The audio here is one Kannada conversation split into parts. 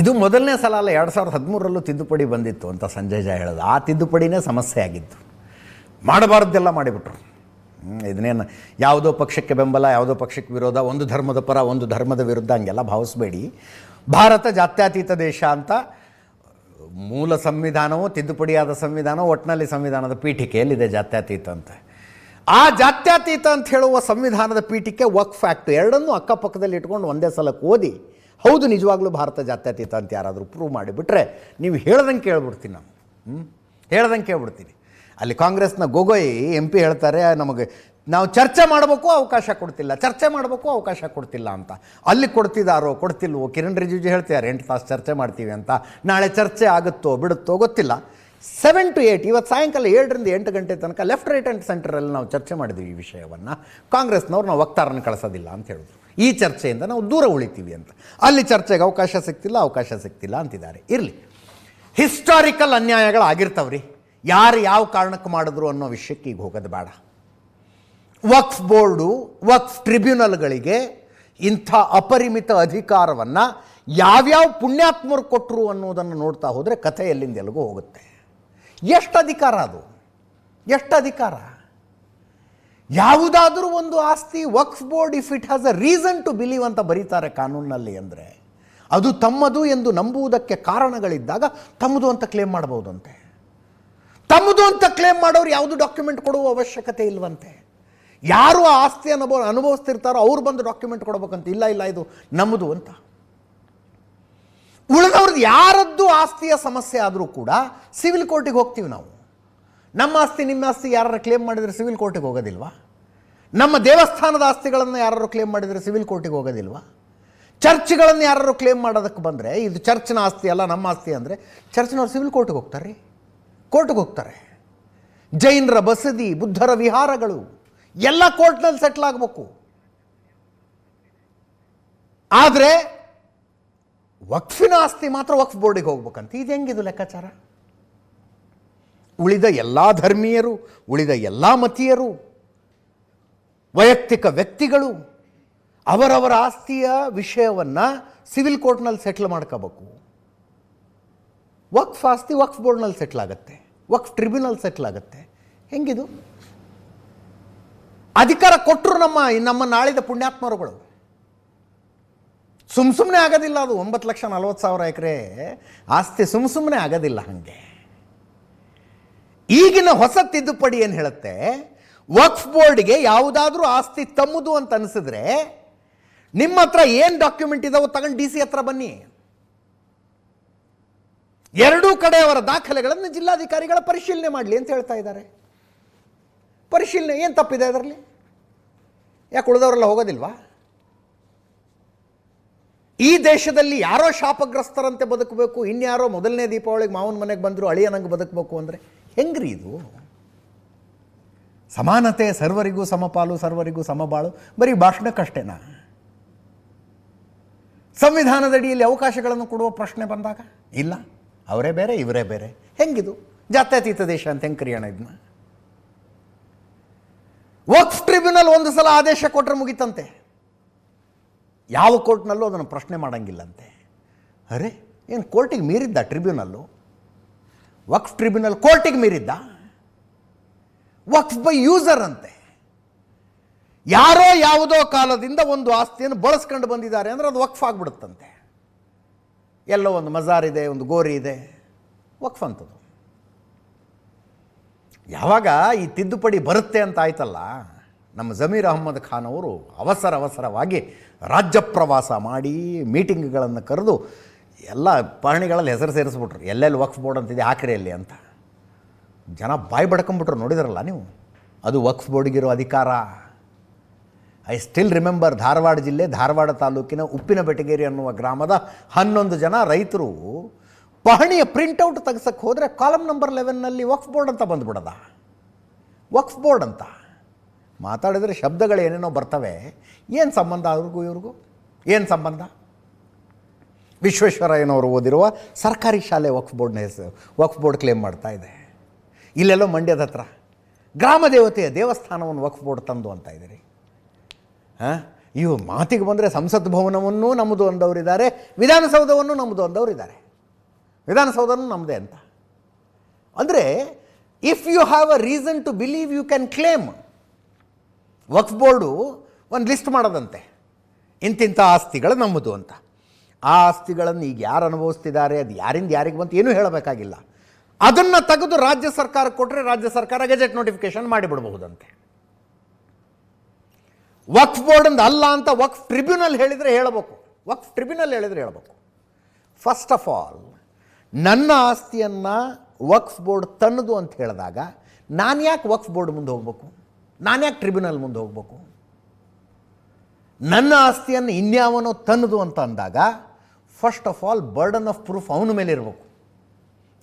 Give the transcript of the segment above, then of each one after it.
ಇದು ಮೊದಲನೇ ಸಲ ಅಲ್ಲ, ಎರಡು ಸಾವಿರದ ಹದಿಮೂರರಲ್ಲೂ ತಿದ್ದುಪಡಿ ಬಂದಿತ್ತು ಅಂತ ಸಂಜಯ್ ಜಾ ಹೇಳೋದು. ಆ ತಿದ್ದುಪಡಿನೇ ಸಮಸ್ಯೆ ಆಗಿತ್ತು. ಮಾಡಬಾರ್ದೆಲ್ಲ ಮಾಡಿಬಿಟ್ರು. ಇದನ್ನೇನು ಯಾವುದೋ ಪಕ್ಷಕ್ಕೆ ಬೆಂಬಲ, ಯಾವುದೋ ಪಕ್ಷಕ್ಕೆ ವಿರೋಧ, ಒಂದು ಧರ್ಮದ ಪರ, ಒಂದು ಧರ್ಮದ ವಿರುದ್ಧ ಹಂಗೆಲ್ಲ ಭಾವಿಸಬೇಡಿ. ಭಾರತ ಜಾತ್ಯತೀತ ದೇಶ ಅಂತ ಮೂಲ ಸಂವಿಧಾನವು, ತಿದ್ದುಪಡಿಯಾದ ಸಂವಿಧಾನ ಒಟ್ಟಿನಲ್ಲಿ ಸಂವಿಧಾನದ ಪೀಠಿಕೆಯಲ್ಲಿದೆ ಜಾತ್ಯತೀತ ಅಂತ. ಆ ಜಾತ್ಯತೀತ ಅಂತ ಹೇಳುವ ಸಂವಿಧಾನದ ಪೀಠಿಕೆ ವಕ್ ಫ್ಯಾಕ್ಟ್ ಎರಡನ್ನೂ ಅಕ್ಕಪಕ್ಕದಲ್ಲಿ ಇಟ್ಕೊಂಡು ಒಂದೇ ಸಲಕ್ಕೆ ಓದಿ ಹೌದು, ನಿಜವಾಗ್ಲೂ ಭಾರತ ಜಾತ್ಯತೀತ ಅಂತ ಯಾರಾದರೂ ಪ್ರೂವ್ ಮಾಡಿಬಿಟ್ರೆ ನೀವು ಹೇಳ್ದಂಗೆ ಕೇಳ್ಬಿಡ್ತೀನಿ ನಾನು. ಹ್ಞೂ ಹೇಳ್ದಂಗೆ ಕೇಳ್ಬಿಡ್ತೀನಿ. ಅಲ್ಲಿ ಕಾಂಗ್ರೆಸ್ನ ಗೊಗೊಯ್ ಎಂ ಪಿ ಹೇಳ್ತಾರೆ, ನಮಗೆ ನಾವು ಚರ್ಚೆ ಮಾಡಬೇಕು ಅವಕಾಶ ಕೊಡ್ತಿಲ್ಲ, ಚರ್ಚೆ ಮಾಡಬೇಕು ಅವಕಾಶ ಕೊಡ್ತಿಲ್ಲ ಅಂತ. ಅಲ್ಲಿ ಕೊಡ್ತಿದ್ದಾರೋ ಕೊಡ್ತಿಲ್ವೋ? ಕಿರಣ್ ರಿಜಿಜು ಹೇಳ್ತಿದ್ದಾರೆ ಎಂಟು ತಾಸು ಚರ್ಚೆ ಮಾಡ್ತೀವಿ ಅಂತ. ನಾಳೆ ಚರ್ಚೆ ಆಗುತ್ತೋ ಬಿಡುತ್ತೋ ಗೊತ್ತಿಲ್ಲ. ಸೆವೆನ್ ಟು ಏಯ್ಟ್ ಇವತ್ತು ಸಾಯಂಕಾಲ ಏಳರಿಂದ ಎಂಟು ಗಂಟೆ ತನಕ ಲೆಫ್ಟ್ ರೈಟ್ ಆ್ಯಂಡ್ ಸೆಂಟರಲ್ಲಿ ನಾವು ಚರ್ಚೆ ಮಾಡಿದ್ವಿ ಈ ವಿಷಯವನ್ನು. ಕಾಂಗ್ರೆಸ್ನವ್ರು ನಾವು ವಕ್ತಾರನ ಕಳಿಸೋದಿಲ್ಲ ಅಂತ ಹೇಳಿದ್ರು. ಈ ಚರ್ಚೆಯಿಂದ ನಾವು ದೂರ ಉಳಿತೀವಿ ಅಂತ. ಅಲ್ಲಿ ಚರ್ಚೆಗೆ ಅವಕಾಶ ಸಿಗ್ತಿಲ್ಲ ಅವಕಾಶ ಸಿಗ್ತಿಲ್ಲ ಅಂತಿದ್ದಾರೆ. ಇರಲಿ. ಹಿಸ್ಟಾರಿಕಲ್ ಅನ್ಯಾಯಗಳು ಆಗಿರ್ತಾವ್ರಿ ಯಾರು ಯಾವ ಕಾರಣಕ್ಕೆ ಮಾಡಿದ್ರು ಅನ್ನೋ ವಿಷಯಕ್ಕೆ ಈಗ ಹೋಗೋದು ಬೇಡ. ವಕ್ಫ್ ಬೋರ್ಡು, ವಕ್ಫ್ ಟ್ರಿಬ್ಯುನಲ್ಗಳಿಗೆ ಇಂಥ ಅಪರಿಮಿತ ಅಧಿಕಾರವನ್ನು ಯಾವ್ಯಾವ ಪುಣ್ಯಾತ್ಮರು ಕೊಟ್ಟರು ಅನ್ನೋದನ್ನು ನೋಡ್ತಾ ಹೋದರೆ ಕಥೆ ಎಲ್ಲಿಂದ ಎಲ್ಲಿಗೂ ಹೋಗುತ್ತೆ. ಎಷ್ಟು ಅಧಿಕಾರ ಅದು? ಎಷ್ಟು ಅಧಿಕಾರ ಯಾವುದಾದ್ರೂ ಒಂದು ಆಸ್ತಿ Waqf board if it has a reason to believe ಅಂತ ಬರೀತಾರೆ ಕಾನೂನಿನಲ್ಲಿ ಅಂದರೆ, ಅದು ತಮ್ಮದು ಎಂದು ನಂಬುವುದಕ್ಕೆ ಕಾರಣಗಳಿದ್ದಾಗ ತಮ್ಮದು ಅಂತ ಕ್ಲೇಮ್ ಮಾಡ್ಬೋದಂತೆ ತಮ್ಮದು ಅಂತ ಕ್ಲೇಮ್ ಮಾಡೋರು ಯಾವುದು ಡಾಕ್ಯುಮೆಂಟ್ ಕೊಡುವ ಅವಶ್ಯಕತೆ ಇಲ್ವಂತೆ. ಯಾರು ಆ ಆಸ್ತಿ ಅನುಭವ ಅನುಭವಿಸ್ತಿರ್ತಾರೋ ಅವ್ರು ಬಂದು ಡಾಕ್ಯುಮೆಂಟ್ ಕೊಡಬೇಕಂತ, ಇಲ್ಲ ಇಲ್ಲ, ಇದು ನಮ್ಮದು ಅಂತ. ಉಳಿದವ್ರದ್ದು ಯಾರದ್ದು ಆಸ್ತಿಯ ಸಮಸ್ಯೆ ಆದರೂ ಕೂಡ ಸಿವಿಲ್ ಕೋರ್ಟಿಗೆ ಹೋಗ್ತೀವಿ ನಾವು. ನಮ್ಮ ಆಸ್ತಿ, ನಿಮ್ಮ ಆಸ್ತಿ ಯಾರು ಕ್ಲೇಮ್ ಮಾಡಿದರೆ ಸಿವಿಲ್ ಕೋರ್ಟಿಗೆ ಹೋಗೋದಿಲ್ವಾ? ನಮ್ಮ ದೇವಸ್ಥಾನದ ಆಸ್ತಿಗಳನ್ನು ಯಾರು ಕ್ಲೇಮ್ ಮಾಡಿದರೆ ಸಿವಿಲ್ ಕೋರ್ಟಿಗೆ ಹೋಗೋದಿಲ್ವಾ? ಚರ್ಚ್ಗಳನ್ನು ಯಾರು ಕ್ಲೇಮ್ ಮಾಡೋದಕ್ಕೆ ಬಂದರೆ, ಇದು ಚರ್ಚ್ನ ಆಸ್ತಿ ಅಲ್ಲ, ನಮ್ಮ ಆಸ್ತಿ ಅಂದರೆ, ಚರ್ಚ್ನವ್ರು ಸಿವಿಲ್ ಕೋರ್ಟಿಗೆ ಹೋಗ್ತಾರೆ. ಕೋರ್ಟ್ಗೆ ಹೋಗ್ತಾರೆ. ಜೈನರ ಬಸದಿ, ಬುದ್ಧರ ವಿಹಾರಗಳು, ಎಲ್ಲ ಕೋರ್ಟ್ನಲ್ಲಿ ಸೆಟ್ಲ್ ಆಗಬೇಕು. ಆದರೆ, ವಕ್ಫಿನ ಆಸ್ತಿ ಮಾತ್ರ ವಕ್ಫ್ ಬೋರ್ಡಿಗೆ ಹೋಗ್ಬೇಕಂತ. ಇದು ಹೆಂಗಿದು ಲೆಕ್ಕಾಚಾರ? ಉಳಿದ ಎಲ್ಲ ಧರ್ಮೀಯರು, ಉಳಿದ ಎಲ್ಲ ಮತೀಯರು, ವೈಯಕ್ತಿಕ ವ್ಯಕ್ತಿಗಳು, ಅವರವರ ಆಸ್ತಿಯ ವಿಷಯವನ್ನು ಸಿವಿಲ್ ಕೋರ್ಟ್ನಲ್ಲಿ ಸೆಟ್ಲ್ ಮಾಡ್ಕೋಬೇಕು. ವಕ್ಫ್ ಆಸ್ತಿ ವಕ್ಫ್ ಬೋರ್ಡ್ನಲ್ಲಿ ಸೆಟ್ಲ್ ಆಗುತ್ತೆ, ವಕ್ಫ್ ಟ್ರಿಬ್ಯುನಲ್ ಸೆಟ್ಲ್ ಆಗುತ್ತೆ. ಹೆಂಗಿದು? ಅಧಿಕಾರ ಕೊಟ್ಟರು ನಮ್ಮ ನಮ್ಮ ನಾಳಿದ ಪುಣ್ಯಾತ್ಮರುಗಳು. ಸುಮ್ಮ ಸುಮ್ಮನೆ ಆಗೋದಿಲ್ಲ ಅದು ಒಂಬತ್ತು ಲಕ್ಷ ನಲ್ವತ್ತು ಸಾವಿರ ಎಕರೆ ಆಸ್ತಿ ಸುಮ್ಮ ಸುಮ್ಮನೆ ಆಗೋದಿಲ್ಲ ಹಾಗೆ. ಈಗಿನ ಹೊಸ ತಿದ್ದುಪಡಿ ಏನು ಹೇಳುತ್ತೆ? ವಕ್ಫ್ ಬೋರ್ಡ್ಗೆ ಯಾವುದಾದ್ರೂ ಆಸ್ತಿ ತಮ್ಮದು ಅಂತ ಅನಿಸಿದ್ರೆ ನಿಮ್ಮ ಹತ್ರ ಏನು ಡಾಕ್ಯುಮೆಂಟ್ ಇದಾವೋ ತಗೊಂಡು ಡಿ ಸಿ ಹತ್ರ ಬನ್ನಿ. ಎರಡೂ ಕಡೆಯವರ ದಾಖಲೆಗಳನ್ನು ಜಿಲ್ಲಾಧಿಕಾರಿಗಳ ಪರಿಶೀಲನೆ ಮಾಡಲಿ ಅಂತ ಹೇಳ್ತಾ ಇದ್ದಾರೆ. ಪರಿಶೀಲನೆ, ಏನು ತಪ್ಪಿದೆ ಅದರಲ್ಲಿ? ಯಾಕೆ ಉಳಿದವರೆಲ್ಲ ಹೋಗೋದಿಲ್ವಾ? ಈ ದೇಶದಲ್ಲಿ ಯಾರೋ ಶಾಪಗ್ರಸ್ತರಂತೆ ಬದುಕಬೇಕು, ಇನ್ಯಾರೋ ಮೊದಲನೇ ದೀಪಾವಳಿಗೆ ಮಾವನ ಮನೆಗೆ ಬಂದರು ಅಳಿಯನಂಗೆ ಬದುಕಬೇಕು ಅಂದರೆ ಹೆಂಗ್ರಿ ಇದು? ಸಮಾನತೆ ಸರ್ವರಿಗೂ ಸಮಪಾಲು, ಸರ್ವರಿಗೂ ಸಮಬಾಳು, ಬರೀ ಭಾಷಣಕ್ಕಷ್ಟೇನಾ? ಸಂವಿಧಾನದಡಿಯಲ್ಲಿ ಅವಕಾಶಗಳನ್ನು ಕೊಡುವ ಪ್ರಶ್ನೆ ಬಂದಾಗ, ಇಲ್ಲ, ಅವರೇ ಬೇರೆ, ಇವರೇ ಬೇರೆ. ಹೆಂಗಿದು? ಜಾತ್ಯತೀತ ದೇಶ ಅಂತ ಹೆಂಗೆ ಕರೆಯೋಣ ಇದನ್ನ ವಕ್ಫ್ ಟ್ರಿಬ್ಯುನಲ್ ಒಂದು ಸಲ ಆದೇಶ ಕೊಟ್ಟರೆ ಮುಗಿತಂತೆ. ಯಾವ ಕೋರ್ಟ್ನಲ್ಲೂ ಅದನ್ನು ಪ್ರಶ್ನೆ ಮಾಡಂಗಿಲ್ಲಂತೆ. ಅರೆ, ಏನು ಕೋರ್ಟಿಗೆ ಮೀರಿದ್ದ ಟ್ರಿಬ್ಯುನಲ್ಲು ವಕ್ಫ್ ಟ್ರಿಬ್ಯುನಲ್ ಕೋರ್ಟಿಗೆ ಮೀರಿದ್ದ. ವಕ್ಫ್ ಬೈ ಯೂಸರ್ ಅಂತೆ. ಯಾರೋ ಯಾವುದೋ ಕಾಲದಿಂದ ಒಂದು ಆಸ್ತಿಯನ್ನು ಬಳಸ್ಕೊಂಡು ಬಂದಿದ್ದಾರೆ ಅಂದರೆ ಅದು ವಕ್ಫ್ ಆಗಿಬಿಡುತ್ತಂತೆ. ಎಲ್ಲೋ ಒಂದು ಮಜಾರ್ ಇದೆ, ಒಂದು ಗೋರಿ ಇದೆ, ವಕ್ಫ್ ಅಂತದು. ಯಾವಾಗ ಈ ತಿದ್ದುಪಡಿ ಬರುತ್ತೆ ಅಂತ ಆಯ್ತಲ್ಲ, ನಮ್ಮ ಜಮೀರ್ ಅಹಮ್ಮದ್ ಖಾನ್ ಅವರು ಅವಸರ ಅವಸರವಾಗಿ ರಾಜ್ಯ ಪ್ರವಾಸ ಮಾಡಿ ಮೀಟಿಂಗ್ಗಳನ್ನು ಕರೆದು ಎಲ್ಲ ಪಹಣಿಗಳಲ್ಲಿ ಹೆಸರು ಸೇರಿಸ್ಬಿಟ್ರು. ಎಲ್ಲೆಲ್ಲಿ ವಕ್ಫ್ ಬೋರ್ಡ್ ಅಂತಿದೆ ಹಾಕ್ರಿ ಅಲ್ಲಿ ಅಂತ. ಜನ ಬಾಯಿ ಬಡ್ಕೊಂಬಿಟ್ರು, ನೋಡಿದ್ರಲ್ಲ ನೀವು? ಅದು ವಕ್ಫ್ ಬೋರ್ಡ್ಗಿರೋ ಅಧಿಕಾರ. ಐ ಸ್ಟಿಲ್ ರಿಮೆಂಬರ್ ಧಾರವಾಡ ಜಿಲ್ಲೆ, ಧಾರವಾಡ ತಾಲೂಕಿನ ಉಪ್ಪಿನ ಬೆಟಗೇರಿ ಅನ್ನುವ ಗ್ರಾಮದ ಹನ್ನೊಂದು ಜನ ರೈತರು ಪಹಣಿಯ ಪ್ರಿಂಟೌಟ್ ತೆಗ್ಸಕ್ಕೆ ಹೋದರೆ ಕಾಲಮ್ ನಂಬರ್ ಲೆವೆನ್ನಲ್ಲಿ ವಕ್ಫ್ ಬೋರ್ಡ್ ಅಂತ ಬಂದ್ಬಿಡದ. ವಕ್ಫ್ ಬೋರ್ಡ್ ಅಂತ. ಮಾತಾಡಿದರೆ ಶಬ್ದಗಳು ಏನೇನೋ ಬರ್ತವೆ. ಏನು ಸಂಬಂಧ ಅವ್ರಿಗೂ ಇವ್ರಿಗೂ? ಏನು ಸಂಬಂಧ? ವಿಶ್ವೇಶ್ವರಯ್ಯನವರು ಓದಿರುವ ಸರ್ಕಾರಿ ಶಾಲೆ ವಕ್ಫ್ ಬೋರ್ಡ್ನ ಹೆಸರು, ವಕ್ಫ್ ಬೋರ್ಡ್ ಕ್ಲೇಮ್ ಮಾಡ್ತಾ ಇದೆ. ಇಲ್ಲೆಲ್ಲೋ ಮಂಡ್ಯದ ಹತ್ರ ಗ್ರಾಮ ದೇವತೆಯ ದೇವಸ್ಥಾನವನ್ನು ವಕ್ಫ್ ಬೋರ್ಡ್ ತಂದು ಅಂತ ಇದ್ದೀರಿ ಹಾಂ? ಇವು ಮಾತಿಗೆ ಬಂದರೆ ಸಂಸತ್ ಭವನವನ್ನೂ ನಮ್ಮದು ಅಂದವರಿದ್ದಾರೆ, ವಿಧಾನಸೌಧವನ್ನು ನಮ್ಮದು ಅಂದವರಿದ್ದಾರೆ. ವಿಧಾನಸೌಧನೂ ನಮ್ಮದೇ ಅಂತ. ಅಂದರೆ if you have a reason to believe you can claim Waqf board ಒಂದು ಲಿಸ್ಟ್ ಮಾಡೋದಂತೆ. ಇಂತಿಂಥ ಆಸ್ತಿಗಳು ನಮ್ಮದು ಅಂತ. ಆ ಆಸ್ತಿಗಳನ್ನು ಈಗ ಯಾರು ಅನುಭವಿಸ್ತಿದ್ದಾರೆ, ಅದು ಯಾರಿಂದ ಯಾರಿಗೆ ಬಂತು ಏನೂ ಹೇಳಬೇಕಾಗಿಲ್ಲ. ಅದನ್ನು ತೆಗೆದು ರಾಜ್ಯ ಸರ್ಕಾರ ಕೊಟ್ಟರೆ ರಾಜ್ಯ ಸರ್ಕಾರ ಗೆಜೆಟ್ ನೋಟಿಫಿಕೇಶನ್ ಮಾಡಿಬಿಡಬಹುದಂತೆ. ವಕ್ಫ್ ಬೋರ್ಡಿಂದ ಅಲ್ಲ ಅಂತ ವಕ್ಫ್ ಟ್ರಿಬ್ಯುನಲ್ ಹೇಳಿದರೆ ಹೇಳಬೇಕು. ವಕ್ಫ್ ಟ್ರಿಬ್ಯುನಲ್ ಹೇಳಿದರೆ ಹೇಳಬೇಕು. ಫಸ್ಟ್ ಆಫ್ ಆಲ್ ನನ್ನ ಆಸ್ತಿಯನ್ನು ವಕ್ಫ್ ಬೋರ್ಡ್ ತನ್ನದು ಅಂತ ಹೇಳಿದಾಗ ನಾನು ಯಾಕೆ ವಕ್ಫ್ ಬೋರ್ಡ್ ಮುಂದೆ ಹೋಗಬೇಕು? ನಾನು ಯಾಕೆ ಟ್ರಿಬ್ಯುನಲ್ ಮುಂದೆ ಹೋಗ್ಬೇಕು? ನನ್ನ ಆಸ್ತಿಯನ್ನು ಇನ್ಯಾವನೋ ತನ್ನದು ಅಂತ ಅಂದಾಗ first of all burden of proof ಅವನ ಮೇಲೆ ಇರಬೇಕು.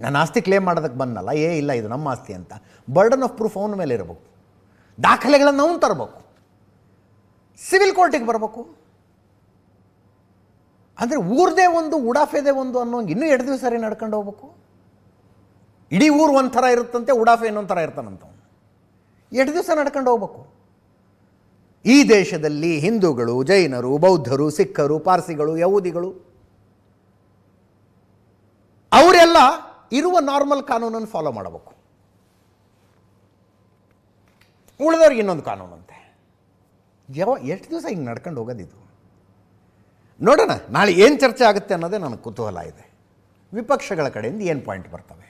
ನಾನು ಆಸ್ತಿ ಕ್ಲೇಮ್ ಮಾಡೋದಕ್ಕೆ ಬಂದಲ್ಲ ಏ, ಇಲ್ಲ, ಇದು ನಮ್ಮ ಆಸ್ತಿ ಅಂತ. ಬರ್ಡನ್ ಆಫ್ ಪ್ರೂಫ್ ಅವನ ಮೇಲೆ ಇರಬೇಕು. ದಾಖಲೆಗಳನ್ನು ಅವನು ತರಬೇಕು. ಸಿವಿಲ್ ಕೋರ್ಟಿಗೆ ಬರಬೇಕು. ಅಂದರೆ ಊರದೇ ಒಂದು, ಉಡಾಫೆದೇ ಒಂದು ಅನ್ನೋಂಗೆ ಇನ್ನೂ ಎರಡು ದಿವಸ ಸರಿ ನಡ್ಕೊಂಡು ಹೋಗ್ಬೇಕು. ಇಡೀ ಊರು ಒಂಥರ ಇರುತ್ತಂತೆ, ಉಡಾಫೆ ಇನ್ನೊಂಥರ ಥರ ಇರ್ತಾನಂತ. ಎರಡು ದಿವಸ ನಡ್ಕೊಂಡು ಹೋಗ್ಬೇಕು. ಈ ದೇಶದಲ್ಲಿ ಹಿಂದೂಗಳು, ಜೈನರು, ಬೌದ್ಧರು, ಸಿಖ್ಖರು, ಪಾರ್ಸಿಗಳು, ಯಹೂದಿಗಳು, ಅವರೆಲ್ಲ ಇರುವ ನಾರ್ಮಲ್ ಕಾನೂನನ್ನು ಫಾಲೋ ಮಾಡಬೇಕು. ಉಳಿದವ್ರಿಗೆ ಇನ್ನೊಂದು ಕಾನೂನಂತೆ. ಯಾವ ಎಷ್ಟು ದಿವಸ ಹಿಂಗೆ ನಡ್ಕೊಂಡು ಹೋಗೋದಿದು? ನೋಡೋಣ, ನಾಳೆ ಏನು ಚರ್ಚೆ ಆಗುತ್ತೆ ಅನ್ನೋದೇ ನನಗೆ ಕುತೂಹಲ ಇದೆ. ವಿಪಕ್ಷಗಳ ಕಡೆಯಿಂದ ಏನು ಪಾಯಿಂಟ್ ಬರ್ತವೆ?